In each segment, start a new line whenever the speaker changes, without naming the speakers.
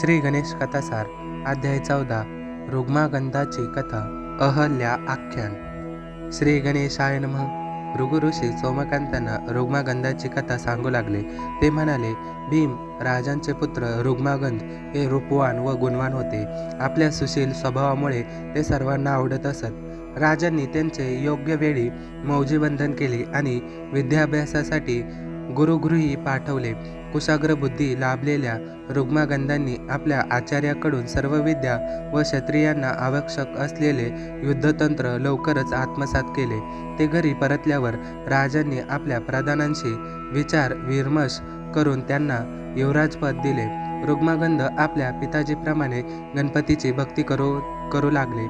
श्री गणेश कथासार अध्याय चौदा रुग्मागंधाची कथा अहल्या आख्यान. श्री गणेशाय नम. ऋषी सोमकांतांना रुग्मागंधाची कथा सांगू लागले. ते म्हणाले भीम राजांचे पुत्र रुग्मागंध हे रूपवान व गुणवान होते. आपल्या सुशील स्वभावामुळे ते सर्वांना आवडत असत. राजांनी त्यांचे योग्य वेळी मौजीबंधन केले आणि विद्याभ्यासासाठी गुरुगृही पाठवले. कुशाग्र बुद्धी लाभलेल्या रुग्मागंधांनी आपल्या आचार्याकडून सर्व विद्या व क्षत्रियांना आवश्यक असलेले युद्धतंत्र लवकरच आत्मसात केले. ते घरी परतल्यावर राजांनी आपल्या प्रधानांशी विचार विमर्श करून त्यांना युवराजपद दिले. रुग्मागंध आपल्या पिताजीप्रमाणे गणपतीची भक्ती करू करू लागले.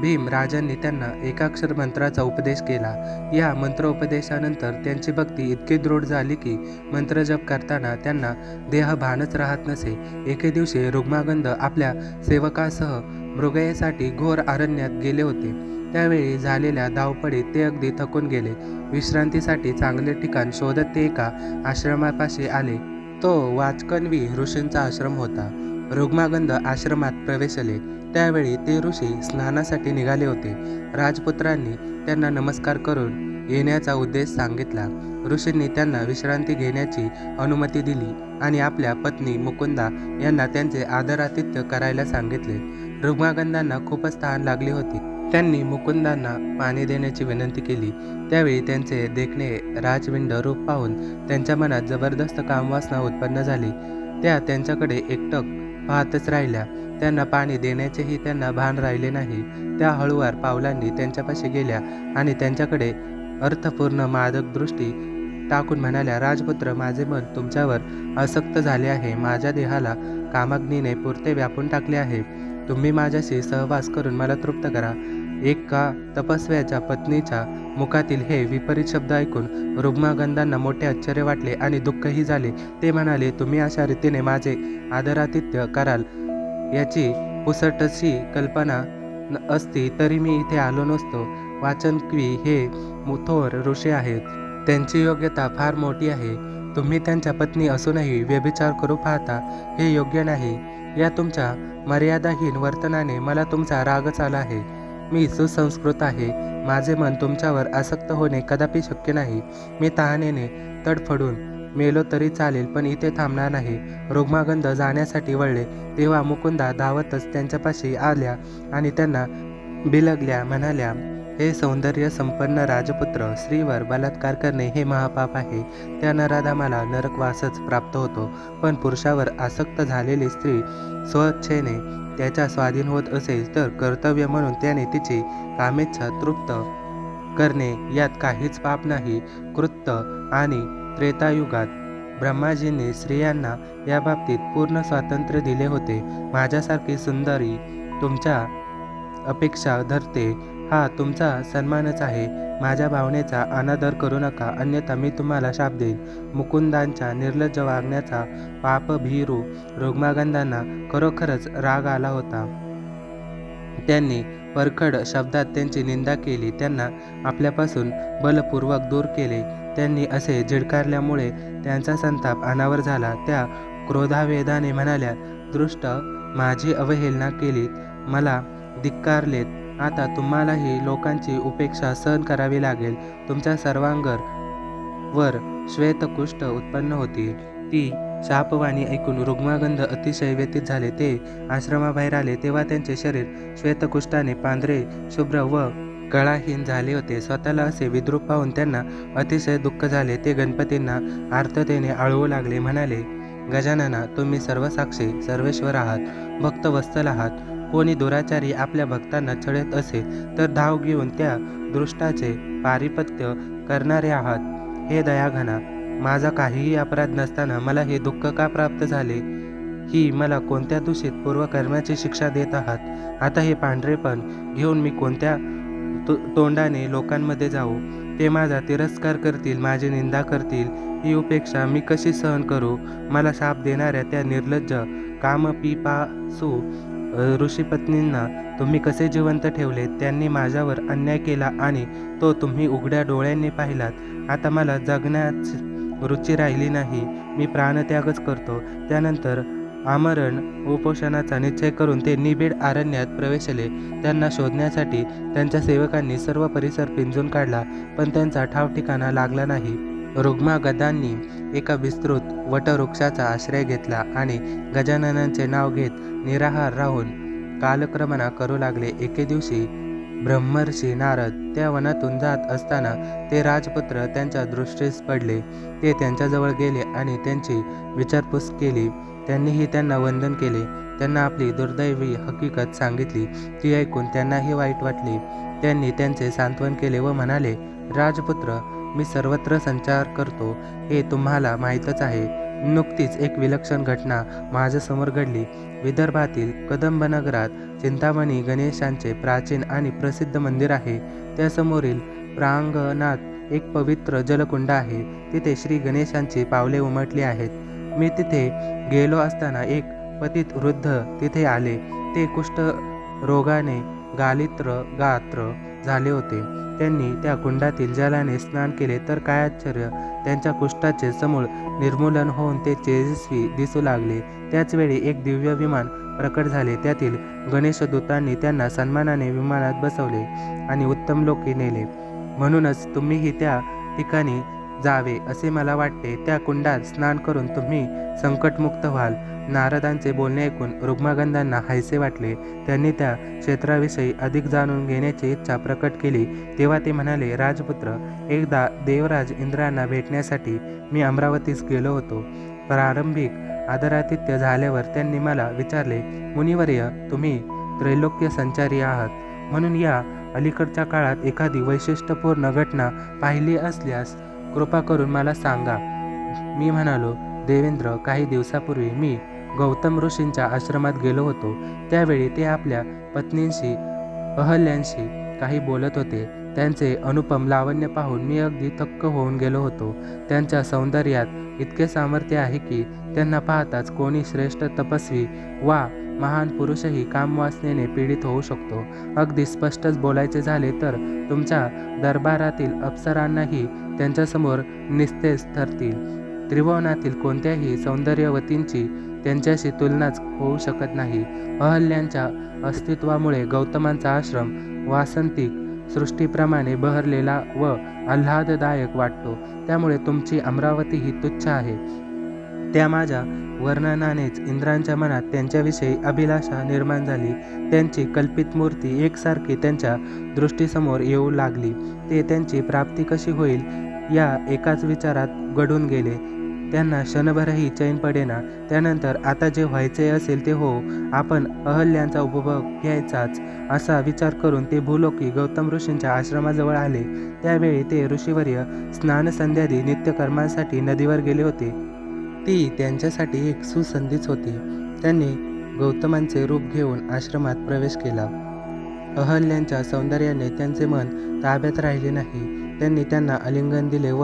भीम राजांनी त्यांना एकाक्षर मंत्राचा उपदेश केला. या मंत्रोपदेशानंतर त्यांची भक्ती इतकी दृढ झाली की मंत्रजप करताना त्यांना देहभानच राहत नसे. एके दिवशी रुग्मागंध आपल्या सेवकासह मृगयेसाठी घोर अरण्यात गेले होते. त्यावेळी झालेल्या धावपडीत ते अगदी थकून गेले. विश्रांतीसाठी चांगले ठिकाण शोधत ते एका आश्रमापाशी आले. तो वाचकणवी ऋषींचा आश्रम होता. रुग्मागंध आश्रमात प्रवेशले त्यावेळी ते ऋषी स्नानासाठी निघाले होते. राजपुत्रांनी त्यांना नमस्कार करून येण्याचा उद्देश सांगितला. ऋषींनी त्यांना विश्रांती घेण्याची अनुमती दिली आणि आपल्या पत्नी मुकुंदा यांना त्यांचे आदरातिथ्य करायला सांगितले. रुग्मागंधांना खूपच तहान लागली होती. त्यांनी मुकुंदांना पाणी देण्याची विनंती केली. त्यावेळी त्यांचे देखणे राजविंड रूप पाहून त्यांच्या मनात जबरदस्त कामवासना उत्पन्न झाली. त्या त्यांच्याकडे एकटक पाहतच राहिल्या. त्यांना पाणी देण्याचेही त्यांना भान राहिले नाही. त्या हळूवार पावलांनी त्यांच्यापाशी गेल्या आणि त्यांच्याकडे अर्थपूर्ण मादक दृष्टी टाकून म्हणाल्या राजपुत्र माझे मन तुमच्यावर असक्त झाले आहे. माझ्या देहाला कामाग्नीने पुरते व्यापून टाकले आहे. तुम्ही माझ्याशी सहवास करून मला तृप्त करा. एका तपस्व्याच्या पत्नीच्या मुखातील हे विपरीत शब्द ऐकून रुग्मागंधांना मोठे आश्चर्य वाटले आणि दुःखही झाले. ते म्हणाले तुम्ही अशा रीतीने माझे आदरातिथ्य कराल. याची पुसटशी कल्पना न- असती तरी मी इथे आलो नसतो. वाचनक्वी हे मुथोर ऋषी आहेत. त्यांची योग्यता फार मोठी आहे. तुम्ही त्यांच्या पत्नी असूनही व्यभिचार करू पाहता. हे योग्य नाही. या तुमच्या मर्यादाहीन वर्तनाने मला तुमचा रागच आला आहे. मी सुसंस्कृत आहे. माझे मन तुमच्यावर आसक्त होणे कदापि शक्य नाही. मी तहानेने तडफडून मेलो तरी चालेल पण इथे थांबणार नाही. रुग्मागंध जाण्यासाठी वळले तेव्हा मुकुंदा धावतच त्यांच्यापाशी आल्या आणि त्यांना बिलगल्या म्हणाल्या हे सौंदर्य संपन्न राजपुत्र स्त्रीवर बलात्कार करणे हे महापाप आहे. त्या नराधामाला नरकवासच प्राप्त होतो. पण पुरुषावर आसक्त झालेली स्त्री स्वच्छेने त्याच्या स्वाधीन होत असेल तर कर्तव्य म्हणून त्याने तिची कामेच्छा तृप्त करणे यात काहीच पाप नाही. कृत्त आणि त्रेतायुगात ब्रह्माजींनी स्त्रियांना या बाबतीत पूर्ण स्वातंत्र्य दिले होते. माझ्यासारखी सुंदरी तुमच्या अपेक्षा धरते. हा तुमचा सन्मानच आहे. माझ्या भावनेचा अनादर करू नका अन्यथा मी तुम्हाला शाप देईन. मुकुंदांच्या निर्लज्ज वागण्याचा पापभीरू रुग्मागंधांना खरोखरच राग आला होता. त्यांनी परखड शब्दात त्यांची निंदा केली. त्यांना आपल्यापासून बलपूर्वक दूर केले. त्यांनी असे झिडकारल्यामुळे त्यांचा संताप अनावर झाला. त्या क्रोधावेदाने म्हणाल्या दृष्ट माझी अवहेलना केलीत. मला धिक्कारलेत. आता तुम्हालाही लोकांची उपेक्षा सहन करावी लागेल. तुमच्या सर्वांगर वर श्वेतकुष्ठ उत्पन्न होती. ती शापवाणी ऐकून रुग्मागंध अतिशय व्यतीत झाले. ते आश्रमाबाहेर आले. तेव्हा त्यांचे शरीर श्वेतकुष्ठाने पांढरे शुभ्र व गळाहीन झाले होते. स्वतःला असे विद्रूप पाहून त्यांना अतिशय दुःख झाले. ते गणपतींना आर्ततेने आळवू लागले. म्हणाले गजानना तुम्ही सर्वसाक्षी सर्वेश्वर आहात भक्त वत्सल आहात. कोणी दुराचारी आपल्या भक्तांना छळत असेल तर धाव घेऊन त्या दृष्टाचे पारिपत्य करणारे आहात. हे दयाघना माझा काहीही अपराध नसताना मला हे दुःख का प्राप्त झाले? ही मला कोणत्या दूषित पूर्वकर्माची शिक्षा देत आहात? आता हे पांढरेपण घेऊन मी कोणत्या तो तोंडाने लोकांमध्ये जाऊ? ते माझा तिरस्कार करतील माझी निंदा करतील. ही उपेक्षा मी कशी सहन करू? मला शाप देणाऱ्या त्या निर्लज्ज कामपिपासू ऋषीपत्नींना तुम्ही कसे जिवंत ठेवले त्यांनी माझ्यावर अन्याय केला आणि तो तुम्ही उघड्या डोळ्यांनी पाहिलात. आता मला जगण्याच रुची राहिली नाही मी प्राणत्यागच करतो. त्यानंतर आमरण उपोषणाचा निश्चय करून ते निबिड आरण्यात प्रवेशले. त्यांना शोधण्यासाठी त्यांच्या सेवकांनी सर्व परिसर पिंजून काढला पण त्यांचा ठाव ठिकाणा लागला नाही. रुग्मा गदांनी एका विस्तृत वटवृक्षाचा आश्रय घेतला आणि गजाननांचे नाव घेत निराहार राहून कालक्रमणा करू लागले. एके दिवशी ब्रह्मर्षी नारद त्या वनातून जात असताना ते राजपुत्र त्यांच्या दृष्टीस पडले. ते त्यांच्याजवळ गेले आणि त्यांची विचारपूस केली. त्यांनीही त्यांना वंदन केले. त्यांना आपली दुर्दैवी हकीकत सांगितली. ती ऐकून त्यांनाही वाईट वाटले. त्यांनी त्यांचे सांत्वन केले व म्हणाले राजपुत्र मी सर्वत्र संचार करतो हे तुम्हाला माहीतच आहे. नुकतीच एक विलक्षण घटना माझ्यासमोर घडली. विदर्भातील कदंबनगरात चिंतामणी गणेशांचे प्राचीन आणि प्रसिद्ध मंदिर आहे. त्यासमोरील प्रांगणात एक पवित्र जलकुंड आहे. तिथे श्री गणेशांची पावले उमटली आहेत. मी तिथे गेलो असताना एक पतित वृद्ध तिथे आले. ते कुष्ठ रोगाने गालित्र गात्र झाले होते. त्यांनी त्या कुंडातील जलाने स्नान केले तर काय आश्चर्य! त्यांच्या कुष्ठाचे समूळ निर्मूलन होऊन ते तेजस्वी दिसू लागले. त्याचवेळी एक दिव्य विमान प्रकट झाले. त्यातील गणेशदूतांनी त्यांना सन्मानाने विमानात बसवले आणि उत्तम लोके नेले. म्हणूनच तुम्हीही त्या ठिकाणी जावे असे मला वाटते त्या कुंडात स्नान करून तुम्ही संकटमुक्त व्हाल. नारदांचे बोलणे ऐकून रुग्मगंधांना हायसे वाटले. त्यांनी त्या क्षेत्राविषयी अधिक जाणून घेण्याची इच्छा प्रकट केली. तेव्हा ते म्हणाले राजपुत्र एकदा देवराज इंद्रांना भेटण्यासाठी मी अमरावतीस गेलो होतो. प्रारंभिक आदरातिथ्य झाल्यावर त्यांनी मला विचारले मुनिवर्य तुम्ही त्रैलोक्य संचारी आहात. म्हणून या अलीकडच्या काळात एखादी वैशिष्ट्यपूर्ण घटना पाहिली असल्यास कृपा करून मला सांगा. मी म्हणालो देवेंद्र काही दिवसापूर्वी मी गौतम ऋषींच्या आश्रमात गेलो होतो. त्यावेळी ते आपल्या पत्नींशी अहल्यांशी काही बोलत होते. त्यांचे अनुपम लावण्य पाहून मी अगदी थक्क होऊन गेलो होतो. त्यांच्या सौंदर्यात इतके सामर्थ्य आहे की त्यांना पाहताच कोणी श्रेष्ठ तपस्वी वा महान पुरुषही कामवासनेने पीडित होऊ शकतो. अगदी स्पष्टच बोलायचे झाले तर तुमच्या दरबारातील अप्सरांनाही त्यांच्यासमोर निस्तेज ठरतील त्रिभुवनातील कोणत्याही सौंदर्यवतींची त्यांच्याशी तुलनाच होऊ शकत नाही. अहल्यांच्या अस्तित्वामुळे गौतमांचा आश्रम वासंतिक सृष्टीप्रमाणे बहरलेला व आल्हाददायक वाटतो. त्यामुळे तुमची अमरावती ही तुच्छ आहे. त्या माझ्या वर्णनानेच इंद्रांच्या मनात त्यांच्याविषयी अभिलाषा निर्माण झाली. त्यांची कल्पित मूर्ती एकसारखी त्यांच्या दृष्टीसमोर येऊ लागली. ते त्यांची प्राप्ती कशी होईल या एकाच विचारात घडून गेले. त्यांना क्षणभरही चैन पडेना. त्यानंतर आता जे व्हायचे असेल ते हो आपण अहल्यांचा उपभोग घ्यायचाच असा विचार करून ते भूलोकी गौतम ऋषींच्या आश्रमाजवळ आले. त्यावेळी ते ऋषीवर्य स्नानसंध्यादी नित्यकर्मांसाठी नदीवर गेले होते. ती त्यांच्यासाठी एक सुसंधीच होती. त्यांनी गौतमांचे रूप घेऊन आश्रमात प्रवेश केला. अहल्यांच्या सौंदर्याने त्यांचे मन ताब्यात राहिले नाही. त्यांनी त्यांना आलिंगन दिले व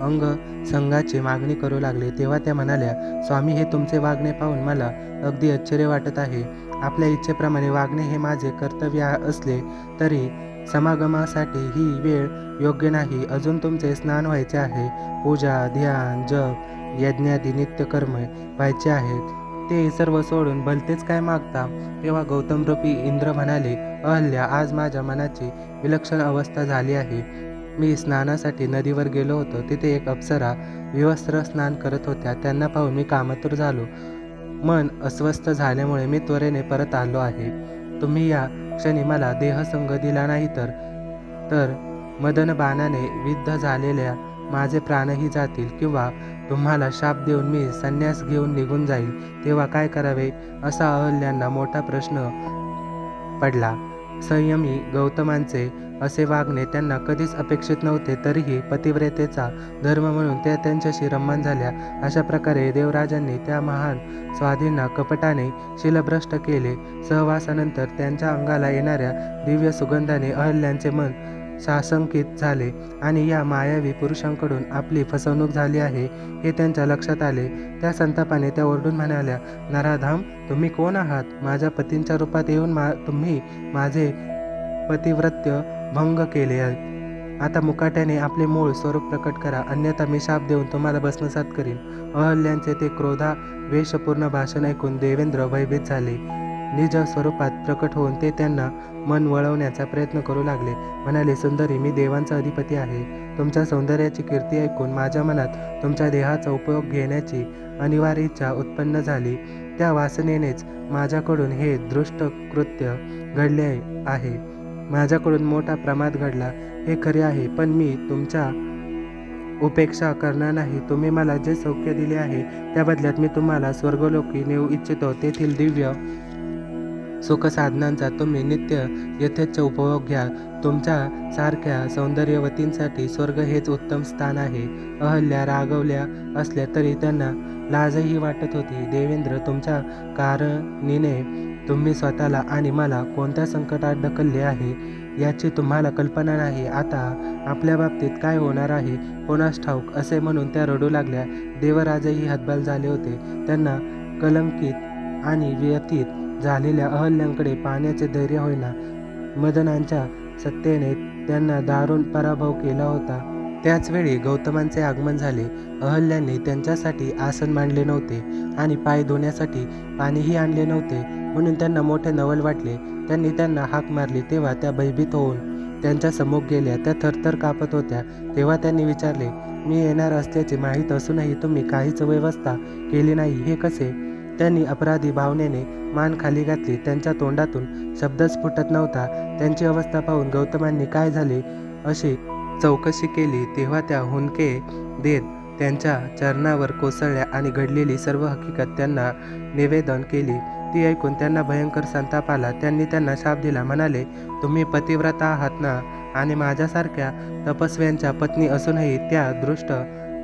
अंग संघाची मागणी करू लागले. तेव्हा त्या म्हणाल्या स्वामी हे तुमचे वागणे पाहून मला अगदी आश्चर्य वाटत आहे. आपल्या इच्छेप्रमाणे वागणे हे माझे कर्तव्य असले तरी समागमासाठी ही वेळ योग्य नाही. अजून तुमचे स्नान व्हायचे आहे. पूजा ध्यान जप यज्ञादी नित्यकर्म व्हायचे आहेत. ते सर्व सोडून भलतेच काय मागता? तेव्हा गौतम रूपी इंद्र म्हणाले अहल्या आज माझ्या मनाची विलक्षण अवस्था झाली आहे. मी स्नानासाठी नदीवर गेलो होतो. तिथे एक अप्सरा विवस्त्र स्नान करत होत्या. त्यांना पाहून मी कामतूर झालो. मन अस्वस्थ झाल्यामुळे मी त्वरेने परत आलो आहे. तुम्ही या क्षणी मला देहसंग दिला नाही तर? तर मदनबाणाने विद्ध झालेल्या माझे प्राणही जातील किंवा तुम्हाला शाप देऊन मी संन्यास घेऊन निघून जाईल तेव्हा काय करावे? असा अहल्यांना मोठा प्रश्न पडला. संयमी गौतमांचे असे वागणे त्यांना कधीच अपेक्षित नव्हते तरीही पतिव्रतेचा धर्म म्हणून त्या त्यांच्याशी रम्मान झाल्या. अशा प्रकारे देवराजांनी त्या महान स्वाधींना कपटाने शिलभ्रष्ट केले. सहवासानंतर त्यांच्या अंगाला येणाऱ्या दिव्य सुगंधाने अहल्यांचे मन साशंकित झाले आणि या मायावी पुरुषांकडून आपली फसवणूक झाली आहे हे त्यांच्या लक्षात आले. त्या संतापाने त्या ओरडून म्हणाल्या नराधाम तुम्ही कोण आहात? माझ्या पतींच्या रूपात येऊन मा तुम्ही माझे पतिव्रत्य भंग केले आहे. आता मुकाट्याने आपले मूळ स्वरूप प्रकट करा अन्यथा मी शाप देऊन तुम्हाला भस्मसात करीन. अहल्यांचे ते क्रोधा वेशपूर्ण भाषण ऐकून देवेंद्र भयभीत झाले. निज स्वरूपात प्रकट होऊन ते त्यांना मन वळवण्याचा प्रयत्न करू लागले. म्हणाले सुंदरी मी देवांचा अधिपती आहे. तुमच्या सौंदर्याची कीर्ती ऐकून माझ्या मनात तुमच्या देहाचा उपयोग घेण्याची अनिवार्य इच्छा उत्पन्न झाली. त्या वासनेनेच माझ्याकडून हे दृष्ट कृत्य घडले आहे. माझ्याकडून मोठा प्रमाद घडला. हे खरे आहे पण मी तुमच्या उपेक्षा करणार नाही. तुम्ही मला जे सौख्य दिले आहे त्या बदल्यात मी तुम्हाला स्वर्गलोकी नेऊ इच्छितो. तेथील दिव्य सुख साधनांचा तुम्ही नित्य यथेच्छ उपभोग घ्या. तुमच्या सारख्या सौंदर्यवतींसाठी स्वर्ग हेच उत्तम स्थान आहे. अहल्या रागवल्या असल्या तरी त्यांना लाजही वाटत होती. देवेंद्र तुमच्या कारणीने तुम्ही स्वतःला आणि मला कोणत्या संकटात ढकलले आहे याची तुम्हाला कल्पना नाही. आता आपल्या बाबतीत काय होणार आहे कोणास ठाऊक? असे म्हणून त्या रडू लागल्या. देवराजही हतबल झाले होते. त्यांना कलंकित आणि व्यथित झालेल्या अहल्यांकडे पाहण्याचे धैर्य होईना. मदनांच्या सत्तेने त्यांना दारुण पराभव केला होता. त्याचवेळी गौतमांचे आगमन झाले. अहल्यांनी त्यांच्यासाठी आसन मांडले नव्हते आणि पाय धुण्यासाठी पाणीही आणले नव्हते. म्हणून त्यांना मोठे नवल वाटले. त्यांनी त्यांना हाक मारली तेव्हा त्या भयभीत होऊन त्यांच्यासमोर गेल्या. त्या थरथर कापत होत्या. तेव्हा त्यांनी विचारले मी येणार असल्याचे माहीत असूनही तुम्ही काहीच व्यवस्था केली नाही. हे कसे त्यांनी अपराधी भावनेने मान खाली घातली. त्यांच्या तोंडातून शब्दच फुटत नव्हता. त्यांची अवस्था पाहून गौतमांनी काय झाले अशी चौकशी केली. तेव्हा त्या हुंदके देत त्यांच्या चरणावर कोसळल्या आणि घडलेली सर्व हकीकत त्यांना निवेदन केली. ती ऐकून त्यांना भयंकर संताप आला. त्यांनी त्यांना शाप दिला. म्हणाले तुम्ही पतिव्रता आहात ना? आणि माझ्यासारख्या तपस्व्यांच्या पत्नी असूनही त्या दृष्ट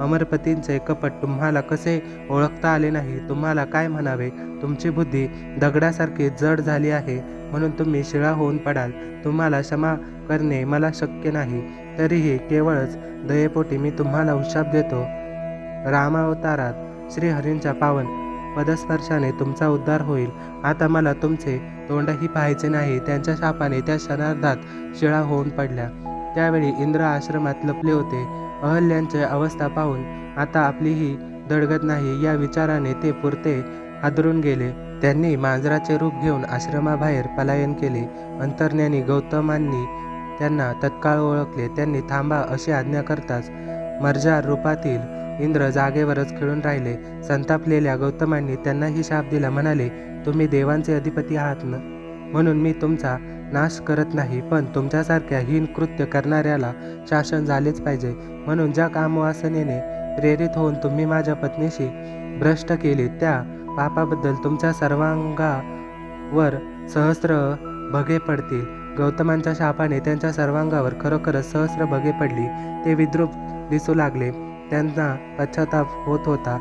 अमरपतींचे कपट तुम्हाला कसे ओळखता आले नाही? तुम्हाला काय म्हणावे? तुमची बुद्धी दगडासारखी जड झाली आहे म्हणून तुम्ही शिळा होऊन पडाल. तुम्हाला क्षमा करणे मला शक्य नाही. तरीही केवळच दयेपोटी मी तुम्हाला उशाप देतो. रामावतारात श्रीहरींच्या पावन पदस्पर्शाने तुमचा उद्धार होईल. आता मला तुमचे तोंडही पाहायचे नाही. त्यांच्या शापाने त्या क्षणार्धात शिळा होऊन पडल्या. त्यावेळी इंद्र आश्रमात लपले होते. अहल्यांची अवस्था पाहून आता आपलीही दडगत नाही या विचाराने ते पुरते हादरून गेले. त्यांनी मांजराचे रूप घेऊन आश्रमाबाहेर पलायन केले. अंतर्ज्ञानी गौतमांनी त्यांना तत्काळ ओळखले. त्यांनी थांबा अशी आज्ञा करताच मर्जार रूपातील इंद्र जागेवरच खेळून राहिले. संतापलेल्या गौतमांनी त्यांनाही शाप दिला. म्हणाले तुम्ही देवांचे अधिपती आहात ना? म्हणून मी तुमचा नाश करत नाही पण तुमच्यासारख्या हीन कृत्य करणाऱ्याला शासन झालेच पाहिजे. म्हणून ज्या कामवासनेने प्रेरित होऊन तुम्ही माझ्या पत्नीशी भ्रष्ट केले त्या पापाबद्दल तुमच्या सर्वांगावर सहस्र भगे पडतील. गौतमांच्या शापाने त्यांच्या सर्वांगावर खरोखरच सहस्र भगे पडली. ते विद्रूप दिसू लागले. त्यांना पश्चाताप होत होता.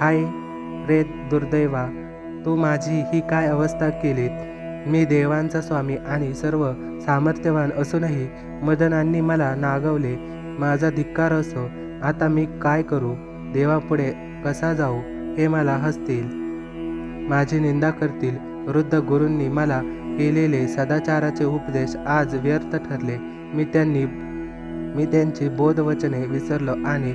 हाय रे दुर्दैवा तू माझी ही काय अवस्था केलीत? मी देवांचा स्वामी आणि सर्व सामर्थ्यवान असूनही मदनांनी मला नागवले. माझा धिक्कार असो आता मी काय करू? देवापुढे कसा जाऊ? हे मला हसतील. माझी निंदा करतील. वृद्ध गुरूंनी मला केलेले सदाचाराचे उपदेश आज व्यर्थ ठरले. मी त्यांनी मी त्यांची बोधवचने विसरलो आणि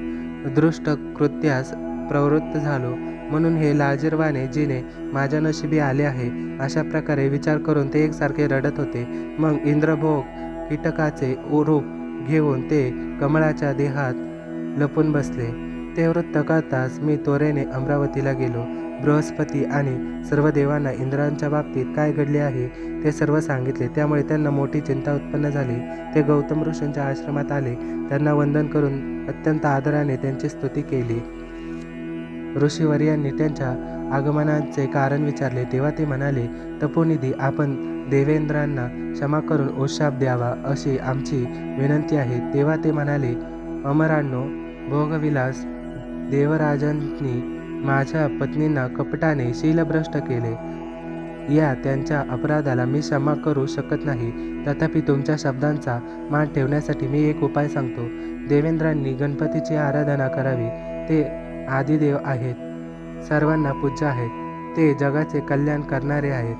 दृष्ट कृत्यास प्रवृत्त झालो. म्हणून हे लाजीरवाने जिने माझ्या नशिबी आले आहे अशा प्रकारे विचार करून ते एकसारखे रडत होते. मग इंद्रभोग कीटकाचे रूप घेऊन ते कमळाच्या देहात लपून बसले. ते वृत्त कळताच मी त्वरेने अमरावतीला गेलो. बृहस्पती आणि सर्व देवांना इंद्रांच्या बाबतीत काय घडले आहे ते सर्व सांगितले. त्यामुळे त्यांना मोठी चिंता उत्पन्न झाली. ते गौतम ऋषींच्या आश्रमात आले. त्यांना वंदन करून अत्यंत आदराने त्यांची स्तुती केली. ऋषीवर यांनी त्यांच्या आगमनाचे कारण विचारले. तेव्हा ते म्हणाले तपोनिधी आपण देवेंद्रांना क्षमा करून उत्शाप द्यावा अशी आमची विनंती आहे. तेव्हा ते म्हणाले अमरांनो भोगविलास देवराजांनी माझ्या पत्नींना कपटाने शीलभ्रष्ट केले. या त्यांच्या अपराधाला मी क्षमा करू शकत नाही. तथापि तुमच्या शब्दांचा मान ठेवण्यासाठी मी एक उपाय सांगतो. देवेंद्रांनी गणपतीची आराधना करावी. ते आदिदेव आहेत. सर्वांना पूज्य आहेत. ते जगाचे कल्याण करणारे आहेत.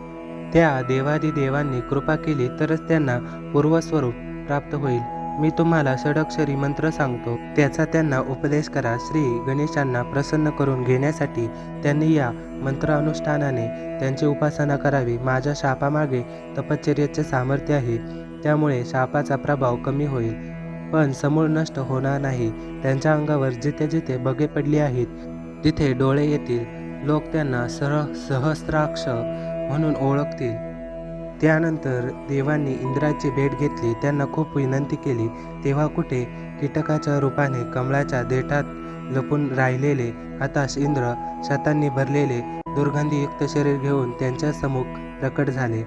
त्या देवादिदेवांनी कृपा केली तरच त्यांना पूर्वस्वरूप प्राप्त होईल. मी तुम्हाला षडक्षरी मंत्र सांगतो. त्याचा त्यांना उपदेश करा. श्री गणेशांना प्रसन्न करून घेण्यासाठी त्यांनी या मंत्रानुष्ठानाने त्यांची उपासना करावी. माझ्या शापामागे तपश्चर्याचे सामर्थ्य आहे. त्यामुळे शापाचा प्रभाव कमी होईल. पण समूळ नष्ट होणार नाही. त्यांच्या अंगावर जिथे जिथे बगे पडली आहेत तिथे डोळे येतील. लोक त्यांना सह सहस्राक्ष म्हणून ओळखतील. त्यानंतर देवांनी इंद्राची भेट घेतली. त्यांना खूप विनंती केली. तेव्हा कुठे? कीटकाच्या रूपाने कमळाच्या देठात लपून राहिलेले हताश इंद्र शतांनी भरलेले दुर्गंधीयुक्त शरीर घेऊन त्यांच्या सम्मुख प्रकट झाले.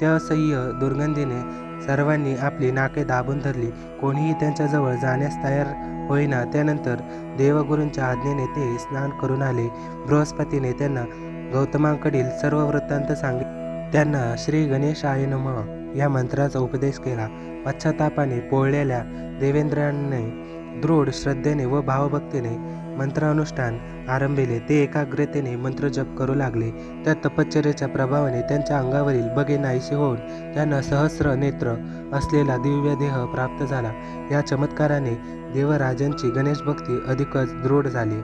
त्या असह्य दुर्गंधीने सर्वांनी आपली नाके दाबून धरली. कोणीही त्यांच्याजवळ जाण्यास तयार होईना त्यानंतर देवगुरूंच्या आज्ञेने ते स्नान करून आले. बृहस्पतीने त्यांना गौतमांकडील सर्व वृत्तांत सांगितले. त्यांना श्री गणेशाय नम या मंत्राचा उपदेश केला. पश्चातापाने पोळलेल्या देवेंद्रांनी दृढ श्रद्धेने व भावभक्तीने मंत्रानुष्ठान आरंभिले ते एकाग्रतेने मंत्रजप करू लागले. त्या तपश्चर्याच्या प्रभावाने त्यांच्या अंगावरील बगे नाहीसे होऊन त्यांना सहस्र नेत्र असलेला दिव्य देह प्राप्त झाला. या चमत्काराने देवराजांची गणेश भक्ती अधिकच दृढ झाली.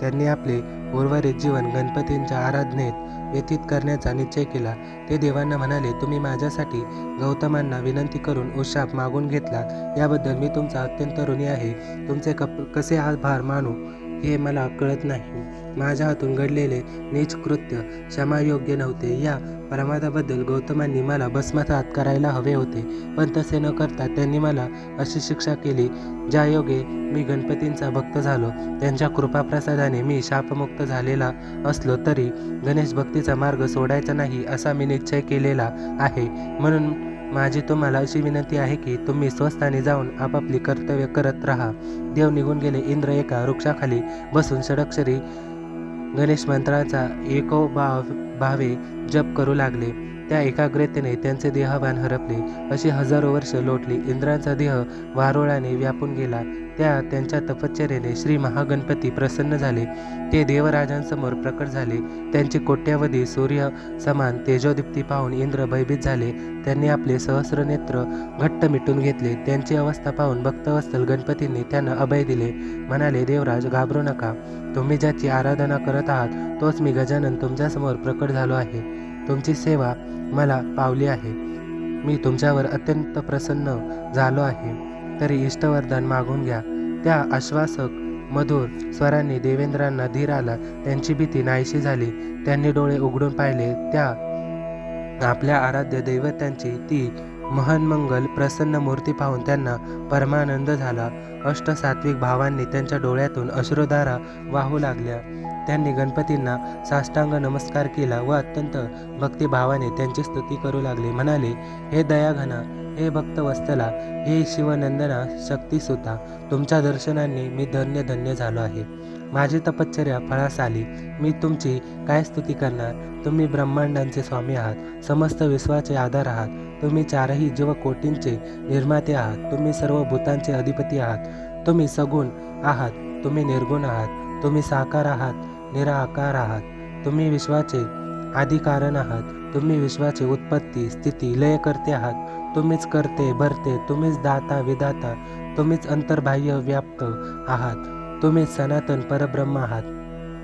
त्यांनी आपले उर्वरित जीवन गणपतींच्या आराधनेत व्यतीत करण्याचा निश्चय केला. ते देवांना म्हणाले तुम्ही माझ्यासाठी गौतमांना विनंती करून उशाप मागून घेतला. याबद्दल मी तुमचा अत्यंत ऋणी आहे. तुमचे कप कसे आभार मानू? हे मला कळत नाही. माझ्या हातून घडलेले नीच कृत्य क्षमायोग्य नव्हते. या प्रमादाबद्दल गौतमांनी मला भस्मसात करायला हवे होते पण तसे न करता त्यांनी मला अशी शिक्षा केली ज्या योगे मी गणपतींचा भक्त झालो. त्यांच्या कृपाप्रसादाने मी शापमुक्त झालेला असलो तरी गणेश भक्तीचा मार्ग सोडायचा नाही असा मी निश्चय केलेला आहे. म्हणून माझी तुम्हाला अशी विनंती आहे की तुम्ही स्वस्थानी जाऊन आपापली कर्तव्य करत राहा. देव निघून गेले इंद्र एका वृक्षाखाली बसून षडक्षरी गणेश मंत्राचा एको भाव भावे जप करू लागले. त्या एकाग्रतेने त्यांचे देहभान हरपले. अशी हजारो वर्ष लोटली. इंद्रांचा देह वारोळाने व्यापून गेला. त्या त्यांच्या तपश्चर्याने श्री महागणपती प्रसन्न झाले. ते देवराजांसमोर प्रकट झाले. त्यांची कोट्यावधी सूर्य समान तेजोदीप्ती पाहून इंद्र भयभीत झाले. त्यांनी आपले सहस्र नेत्र घट्ट मिटून घेतले. त्यांची अवस्था पाहून भक्तवत्सल गणपतींनी त्यांना अभय दिले. म्हणाले देवराज घाबरू नका. तुम्ही ज्याची आराधना करत आहात तोच मी गजानन तुमच्यासमोर प्रकट झालो आहे. तुमची सेवा मला पावली आहे. मी तुमच्यावर अत्यंत प्रसन्न झालो आहे. तरी इष्टवरदान मागून घ्या. त्या आश्वासक मधुर स्वरांनी देवेंद्रांना धीर आला. त्यांची भीती नाहीशी झाली. त्यांनी डोळे उघडून पाहिले. त्या आपल्या आराध्य दैवत्यांची ती महनमंगल प्रसन्न मूर्ती पाहून त्यांना परमानंद झाला. अष्टसात्विक भावांनी त्यांच्या डोळ्यातून अश्रुधारा वाहू लागल्या. त्यांनी गणपतींना साष्टांग नमस्कार केला व अत्यंत भक्तिभावाने त्यांची स्तुती करू लागले. म्हणाले हे दयाघना हे भक्तवत्सला हे शिवनंदना शक्तीसुता तुमच्या दर्शनाने मी धन्य धन्य झालो आहे. माझी तपश्चर्या फळास आली मी तुमची काय स्तुती करणार? तुम्ही ब्रह्मांडांचे स्वामी आहात. समस्त विश्वाचे आधार आहात. तुम्ही चारही जीवकोटींचे निर्माते आहात. तुम्ही सर्व भूतांचे अधिपती आहात. तुम्ही सगुण आहात. तुम्ही निर्गुण आहात. तुम्ही साकार आहात. निराकार आहात. तुम्ही विश्वाचे आदिकारण आहात. तुम्ही विश्वाचे उत्पत्ती स्थिती लय करते आहात. तुम्हीच करते भरते तुम्हीच दाता विदाता तुम्हीच अंतर्बाह्य व्याप्त आहात. तुम्हीच सनातन परब्रह्म आहात.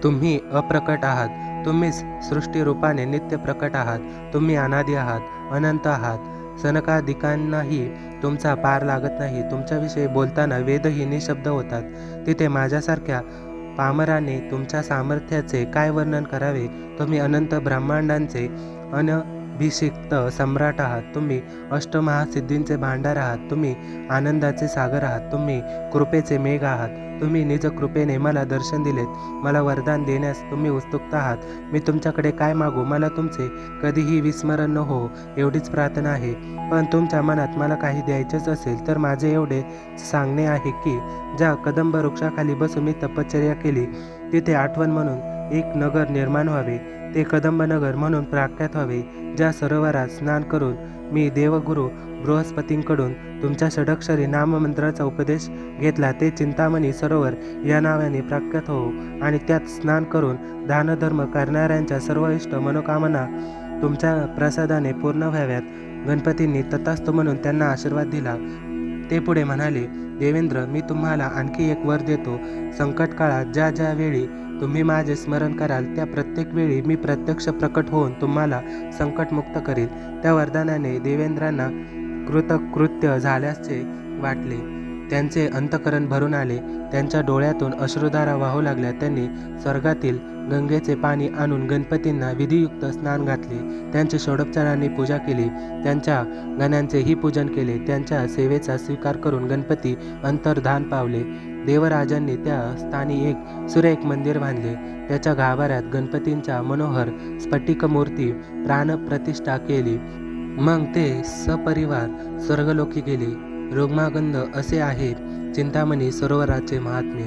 तुम्ही अप्रकट आहात. तुम्हीच सृष्टीरूपाने नित्य प्रकट आहात. तुम्ही अनादी आहात अनंत आहात. सनकाधिकांनाही तुमचा पार लागत नाही. तुमच्याविषयी बोलताना वेदही निशब्द होतात. तिथे माझ्यासारख्या पामराने तुमच्या सामर्थ्याचे काय वर्णन करावे? तुम्ही अनंत ब्रह्मांडांचे अन अभिषिक्त सम्राट आहात तुम्ही अष्टमहासिद्धींचे भांडार आहात तुम्ही आनंदाचे सागर आहात तुम्ही कृपेचे मेघ आहात तुम्ही निज कृपेने मला दर्शन दिलेत मला वरदान देण्यास तुम्ही उत्सुकता आहात मी तुमच्याकडे काय मागू मला तुमचे कधीही विस्मरण न हो एवढीच प्रार्थना आहे. पण तुमच्या मनात मला काही द्यायचेच असेल तर माझे एवढे सांगणे आहे की ज्या कदंब वृक्षाखाली बसून मी तपश्चर्या केली तिथे आठवण म्हणून एक नगर निर्माण व्हावे. ते कदंबनगर म्हणून प्राख्यात व्हावे. ज्या सरोवरात स्नान करून मी देवगुरु बृहस्पतींकडून तुमच्या षडक्षरी नाममंत्राचा उपदेश घेतला ते चिंतामणी सरोवर या नावाने प्राख्यात होऊ आणि त्यात स्नान करून दानधर्म करणाऱ्यांच्या सर्व इष्ट मनोकामना तुमच्या प्रसादाने पूर्ण व्हाव्यात. गणपतींनी तथास्तु म्हणून त्यांना आशीर्वाद दिला. ते पुढे म्हणाले देवेंद्र मी तुम्हाला आणखी एक वर देतो. संकट काळात ज्या ज्या वेळी तुम्ही माझे स्मरण कराल त्या प्रत्येक वेळी मी प्रत्यक्ष प्रकट होऊन तुम्हाला संकटमुक्त करील त्या वरदानाने देवेंद्रांना कृतकृत्य झाल्याचे वाटले. त्यांचे अंतकरण भरून आले. त्यांच्या डोळ्यातून अश्रुधारा वाहू लागल्या. त्यांनी स्वर्गातील गंगेचे पाणी आणून गणपतींना विधियुक्त स्नान घातले. त्यांची षोडोपचारांनी पूजा केली. त्यांच्या गण्यांचेही पूजन केले. त्यांच्या सेवेचा स्वीकार करून गणपती अंतर्धान पावले. देवराजांनी त्या स्थानी एक सुरेख मंदिर बांधले. त्याच्या गाभाऱ्यात गणपतींच्या मनोहर स्फटिक मूर्ती प्राणप्रतिष्ठा केली. मग ते सपरिवार स्वर्गलोकी गेले. रुग्मागंध असे आहे चिंतामणी सरोवराचे महात्म्य.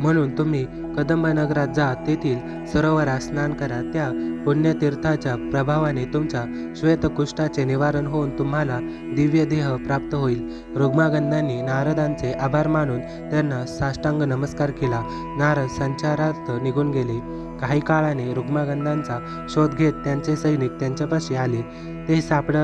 म्हणून तुम्ही कदंबनगरात जा तेथील सरोवरात स्नान करा. त्या पुण्यतीर्थाच्या प्रभावाने तुमच्या श्वेतकुष्ठाचे निवारण होऊन तुम्हाला दिव्य देह प्राप्त होईल. रुग्मागंधांनी नारदांचे आभार मानून त्यांना साष्टांग नमस्कार केला. नारद संचारार्थ निघून गेले. काही काळाने रुग्मागंधांचा शोध घेत त्यांचे सैनिक त्यांच्यापाशी आले. ते सापड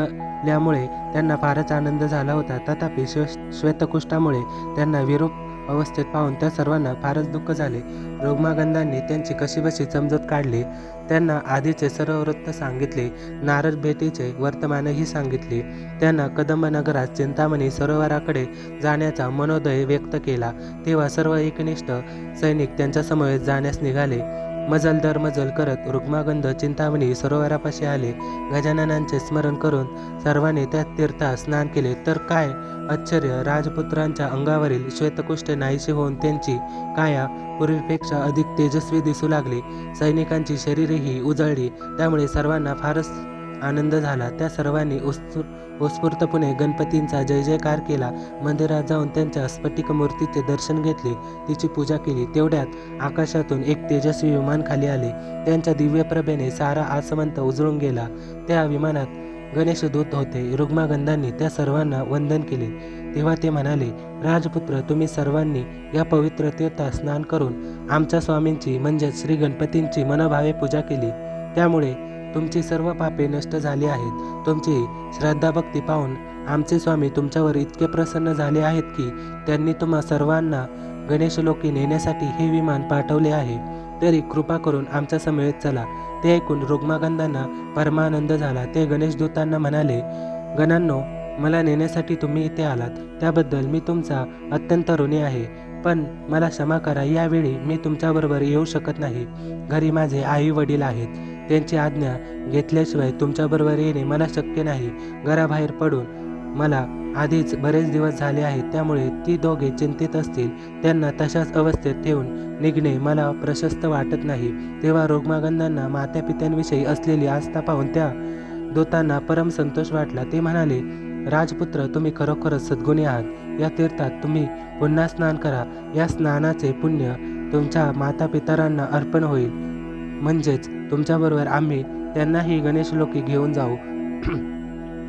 सापडल्यामुळे त्यांना फारच आनंद झाला होता. तथापि श्वे श्वेतकुष्ठामुळे त्यांना विरूप अवस्थेत पाहून त्या सर्वांना फारच दुःख झाले. रुग्मागंधांनी त्यांची कशीबशी समजूत काढली. त्यांना आधीचे सर्व वृत्त सांगितले. नारद भेटीचे वर्तमानही सांगितले. त्यांना कदंबनगरात चिंतामणी सरोवराकडे जाण्याचा मनोदय व्यक्त केला. तेव्हा सर्व एकनिष्ठ सैनिक त्यांच्यासमवेत जाण्यास निघाले. मजल दर मजल करत रुग्मागंध चिंतामणी सरोवरापाशी आले. गजाननांचे स्मरण करून सर्वांनी त्या तीर्थात स्नान केले. तर काय आश्चर्य राजपुत्रांच्या अंगावरील श्वेतकुष्ठे नाहीशी होऊन त्यांची काया पूर्वीपेक्षा अधिक तेजस्वी दिसू लागली. सैनिकांची शरीरेही उजळली. त्यामुळे सर्वांना फारच आनंद झाला. त्या सर्वांनी उत्सु उत्स्फूर्तपणे गणपतींचा जय जयकार केला. मंदिरात जाऊन त्यांच्या स्फटिक मूर्तीचे दर्शन घेतले. तिची पूजा केली. तेवढ्यात आकाशातून एक तेजस्वी विमान खाली आले. त्यांच्या दिव्य प्रभेने सारा आसमंत उजळून गेला. त्या विमानात गणेश दूत होते. रुग्मागंधांनी त्या सर्वांना वंदन केले. तेव्हा ते म्हणाले राजपुत्र तुम्ही सर्वांनी या पवित्र तीर्थात स्नान करून आमच्या स्वामींची म्हणजेच श्री गणपतींची मनोभावे पूजा केली. त्यामुळे तुमची सर्व पापे नष्ट झाली आहेत. तुमची श्रद्धाभक्ती पाहून आमचे स्वामी तुमच्यावर इतके प्रसन्न झाले आहेत की त्यांनी तुम्हा सर्वांना गणेशलोकी नेण्यासाठी हे विमान पाठवले आहे. तरी कृपा करून आमच्या समवेत चला. ते ऐकून रुग्मागंधांना परमानंद झाला. ते गणेशदूतांना म्हणाले गणांनो मला नेण्यासाठी तुम्ही इथे आलात. त्याबद्दल मी तुमचा अत्यंत ऋणी आहे. पण मला क्षमा करा. यावेळी मी तुमच्याबरोबर येऊ शकत नाही. घरी माझे आई वडील आहेत. त्यांची आज्ञा घेतल्याशिवाय तुमच्याबरोबर येणे मला शक्य नाही. घराबाहेर पडून मला आधीच बरेच दिवस झाले आहेत त्यामुळे ती दोघे चिंतित असतील. त्यांना तशाच अवस्थेत ठेवून निघणे मला प्रशस्त वाटत नाही. तेव्हा रुग्मागंधांना मातापित्यांविषयी असलेली आस्था पाहून त्या दूतांना परम संतोष वाटला. ते म्हणाले राजपुत्र तुम्ही खरोखरच सद्गुणी आहात. या तीर्थात तुम्ही पुन्हा स्नान करा. या स्नानाचे पुण्य तुमच्या मातापितरांना अर्पण होईल. म्हणजेच तुमच्याबरोबर आम्ही त्यांनाही गणेशलोकी घेऊन जाऊ.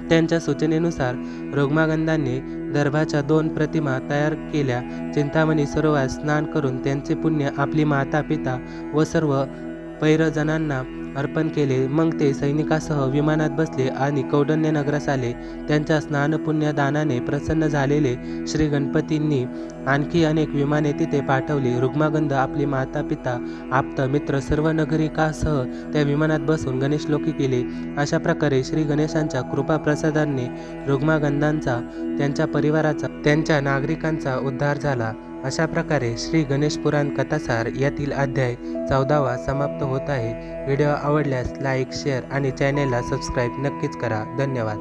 त्यांच्या सूचनेनुसार रोगमागंधांनी दर्भाच्या दोन प्रतिमा तयार केल्या. चिंतामणी सरोवर स्नान करून त्यांचे पुण्य आपली माता पिता व सर्व पैरजनांना अर्पण केले. मग ते सैनिकासह विमानात बसले आणि कौंडण्य नगरास आले. त्यांच्या स्नानपुण्य दानाने प्रसन्न झालेले श्री गणपतींनी आणखी अनेक विमाने तिथे पाठवली. रुग्मागंध आपली माता पिता आप्त मित्र सर्व नगरिकासह त्या विमानात बसून गणेशलोकी केले. अशा प्रकारे श्री गणेशांच्या कृपाप्रसादांनी रुग्मागंधांचा त्यांच्या परिवाराचा त्यांच्या नागरिकांचा उद्धार झाला. अशा प्रकारे श्री गणेश पुराण कथासार यातील अध्याय चौदावा समाप्त होत आहे. व्हिडिओ आवडल्यास लाईक शेअर आणि चॅनेलला सबस्क्राईब नक्कीच करा. धन्यवाद.